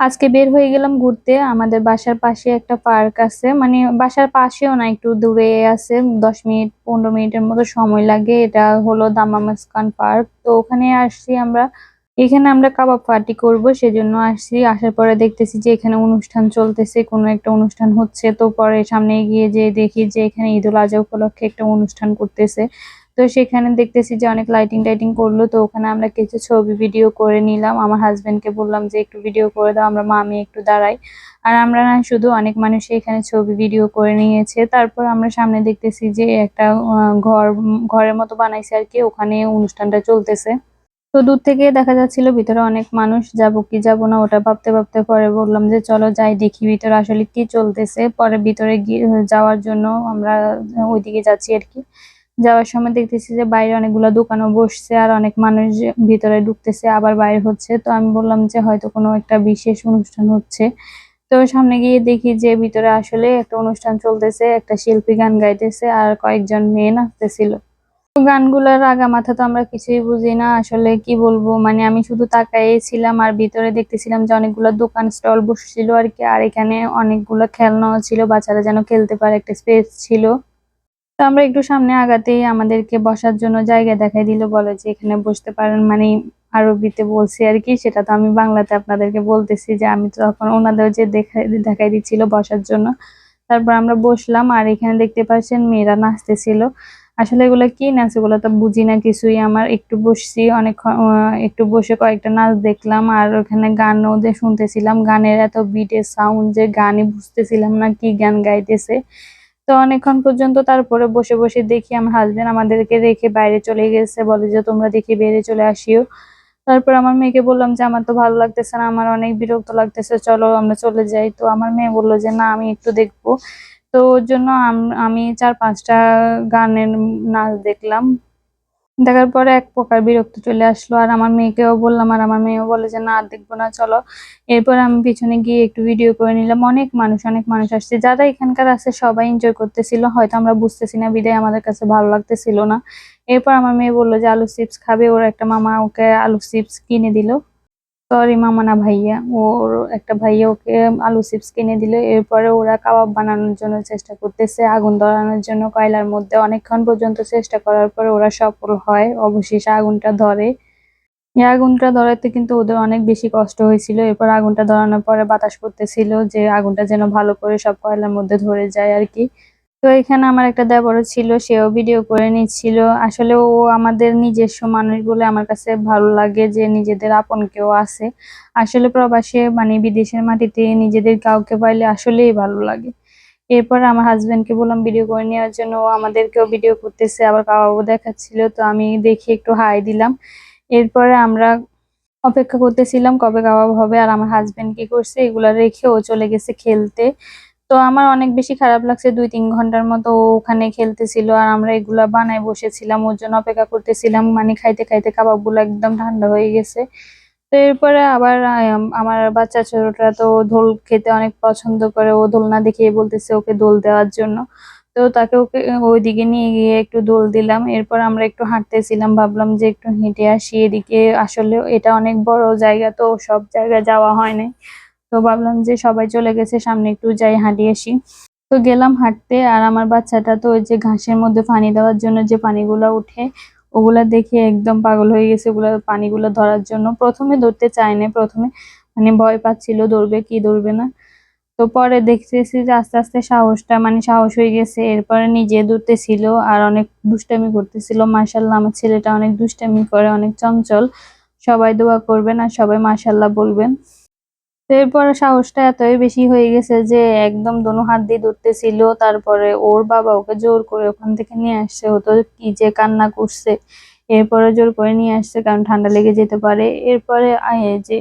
আজকে বের হয়ে গেলাম ঘুরতে। আমাদের বাসার পাশে একটা পার্ক আছে। মানে বাসার পাশেও না, একটু দূরে আছে, দশ মিনিট, পনেরো মিনিটের মতো সময় লাগে। এটা হলো দামামাসকান পার্ক। তো ওখানে আসছি আমরা। এখানে আমরা কাবাব পার্টি করব, সেজন্য আসছি। আসার পরে দেখতেছি যে এখানে অনুষ্ঠান চলতেছে, কোনো একটা অনুষ্ঠান হচ্ছে। তো পরে সামনে গিয়ে যে দেখি যে এখানে ঈদুল আজহা উপলক্ষে একটা অনুষ্ঠান করতেছে। তো সেখানে দেখতেছি যে অনেক লাইটিং টাইটিং করল, তো ওখানে আমরা কিছু ছবি ভিডিও করে নিলাম। আমার হাজবেন্ডকে বললাম যে, একটু ভিডিও করে দাও, আমরা মামি একটু দাঁড়াই। আর আমরা না শুধু অনেক মানুষই এখানে ছবি ভিডিও করে নিয়েছে। তারপর আমরা সামনে দেখতেছি যে, একটা ঘর, ঘরের মতো বানাইছে আর কি, ওখানে অনুষ্ঠানটা চলতেছে। তো দূর থেকে দেখা যাচ্ছিল ভিতরে অনেক মানুষ, যাব কি যাব না? ওটা ভাবতে ভাবতে পরে বললাম যে, চলো যাই, দেখি ভিতরে আসলে কি চলতেছে। পরে ভিতরে যাওয়ার জন্য আমরা ওইদিকে যাচ্ছি আর কি। যাওয়ার সময় দেখতেছি যে বাইরে অনেকগুলো দোকানও বসছে আর অনেক মানুষ ভিতরে ঢুকতেছে, আবার বাইরে হচ্ছে। তো আমি বললাম যে হয়তো কোনো একটা বিশেষ অনুষ্ঠান হচ্ছে। তো সামনে গিয়ে দেখি যে ভিতরে আসলে একটা অনুষ্ঠান চলতেছে, একটা শিল্পী গান গাইতেছে আর কয়েকজন মেয়ে নাচতেছিল। গানগুলোর আগা মাথা তো আমরা কিছুই বুঝি না, আসলে কি বলব? মানে আমি শুধু তাকাই ছিলাম আর ভিতরে দেখতেছিলাম যে অনেকগুলো দোকান স্টল বসছিল আর কি, আর এখানে অনেকগুলো খেলনাও ছিল, বাচ্চারা যেন খেলতে পারে, একটা স্পেস ছিল। তো আমরা একটু সামনে আগাতেই আমাদেরকে বসার জন্য জায়গা দেখাই দিল, বলে যে এখানে বসতে পারেন। মানে আরবিতে বলছি আর কি, সেটা তো আমি বাংলাতে আপনাদেরকে বলতেছি যে আমি তো তখন ওনাদের যে দেখাই দেখাই দিচ্ছিল বসার জন্য। তারপর আমরা বসলাম আর এখানে দেখতে পাচ্ছেন মেয়েরা নাচতেছিল। আসলে এগুলো কি নাচ, এগুলো তো বুঝি না কিছুই। আমার একটু বসছি অনেক একটু বসে কয়েকটা নাচ দেখলাম আর ওখানে গানও যে শুনতেছিলাম, গানের এত বিটের সাউন্ড যে গানই বুঝতেছিলাম না কি গান গাইতেছে। তো অনেকক্ষণ পর্যন্ত তারপরে বসে বসে দেখি আমার হাজবেন্ড আমাদেরকে রেখে বাইরে চলে গেছে, বলে যে তোমরা দেখি বেরিয়ে চলে আসিও। তারপর আমার মেয়েকে বললাম যে, আমার তো ভালো লাগতেছে না, আমার অনেক বিরক্ত লাগতেছে, চলো আমরা চলে যাই। তো আমার মেয়ে বলল যে, না, আমি একটু দেখব। তো ওর জন্য আমি চার পাঁচটা গানের নাচ দেখলাম। দেখার পরে এক প্রকার বিরক্ত চলে আসলো। আর আমার মেয়েকেও বললাম, আর আমার মেয়েও বলে যে, না, আর দেখব না, চলো। এরপর আমি পিছনে গিয়ে একটু ভিডিও করে নিলাম। অনেক মানুষ অনেক মানুষ আসছে। যারা এখানকার আছে, সবাই এনজয় করতেছিল। হয়তো আমরা বুঝতেছি না, বিদায় আমাদের কাছে ভালো লাগতেছিল না। এরপর আমার মেয়ে বলল যে, আলু চিপস খাবে। ওর একটা মামা ওকে আলু চিপস কিনে দিল। সরি মামা না ভাইয়া। ওর একটা ভাইয়া ওকে আলু চিপস কিনে দিল। এরপরে ওরা কাবাব বানানোর জন্য চেষ্টা করতেছে, আগুন ধরানোর জন্য। কয়লার মধ্যে অনেকক্ষণ পর্যন্ত চেষ্টা করার পরে ওরা সফল হয়। অবশেষে আগুনটা ধরে। এই আগুনটা ধরাতে কিন্তু ওদের অনেক বেশি কষ্ট হয়েছিল। এরপর আগুনটা ধরানোর পরে বাতাস করতেছিল যে আগুনটা যেন ভালো করে সব কয়লার মধ্যে ধরে যায় আর কি। তো এখানে আমার একটা দেবরও ছিল, সেও ভিডিও করে নিচ্ছিল। আসলে ও আমাদের নিজস্ব মানুষ বলে আমার কাছে ভালো লাগে যে নিজেদের আপন কেউ আছে। আসলে প্রবাসে মানে বিদেশের মাটিতে নিজেদের কাউকে পাইলে আসলেই ভালো লাগে। এরপর আমার হাজবেন্ডকে বললাম ভিডিও করে নেওয়ার জন্য ও আমাদেরকেও ভিডিও করতেছে, আবার কাবাবও দেখাচ্ছিল, তো আমি দেখি একটু হাই দিলাম। এরপরে আমরা অপেক্ষা করতেছিলাম, কবে কাবাব হবে, আর আমার হাজব্যান্ড কি করছে, এগুলা রেখে ও চলে গেছে খেলতে। তো আমার অনেক বেশি খারাপ লাগছে, দুই তিন ঘণ্টার মতো ওখানে খেলতেছিল আর আমরা এগুলা বানায় বসেছিলাম, ওর জন্য অপেক্ষা করতেছিলাম মানে খাইতে খাইতে কাবাবগুলো একদম ঠান্ডা হয়ে গেছে। তো এরপরে আবার আমার বাচ্চা ছোটটা তো দোল খেতে অনেক পছন্দ করে, ও দোল না দেখিয়ে বলতেছে ওকে দোল দেওয়ার জন্য। তো তাকে ওকে, ওইদিকে নিয়ে গিয়ে একটু দোল দিলাম, এরপর আমরা একটু হাঁটতেছিলাম, ভাবলাম যে একটু হেঁটে আসি এদিকে। আসলে এটা অনেক বড় জায়গা, তো সব জায়গায় যাওয়া হয় নাই। তো ভাবলাম যে সবাই চলে গেছে, সামনে একটু যাই হাঁটি আসি। তো গেলাম হাঁটতে আর আমার বাচ্চাটা তো ওই যে ঘাসের মধ্যে পানি দেওয়ার জন্য যে পানিগুলো উঠে ওগুলা দেখে একদম পাগল হয়ে গেছে ওগুলা পানিগুলো ধরার জন্য। প্রথমে ধরতে চায়নি প্রথমে মানে ভয় পাচ্ছিল, ধরবে কি ধরবে না। তো পরে দেখতেছি যে আস্তে আস্তে সাহসটা মানে সাহস হয়ে গেছে, এরপরে নিজে ধরতেছিল আর অনেক দুষ্টামি করতেছিল। মার্শাল্লাহ আমার ছেলেটা অনেক দুষ্টামি করে, অনেক চঞ্চল। সবাই দোয়া করবেন আর সবাই মার্শাল্লাহ বলবেন। তো এরপরে সাহসটা এতই বেশি হয়ে গেছে যে একদম দোনো হাত দিয়ে ধরতেছিল, তারপরে ওর বাবা ওকে জোর করে ওখান থেকে নিয়ে আসছে হতো, কি যে কান্না করছে। এরপরে জোর করে নিয়ে আসছে কারণ ঠান্ডা লেগে যেতে পারে। এরপরে আয় যে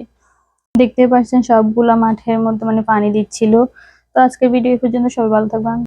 দেখতে পাচ্ছেন সবগুলা মাঠের মধ্যে মানে পানি দিচ্ছিল। তো আজকের ভিডিও পর্যন্ত, সবাই ভালো থাকবেন।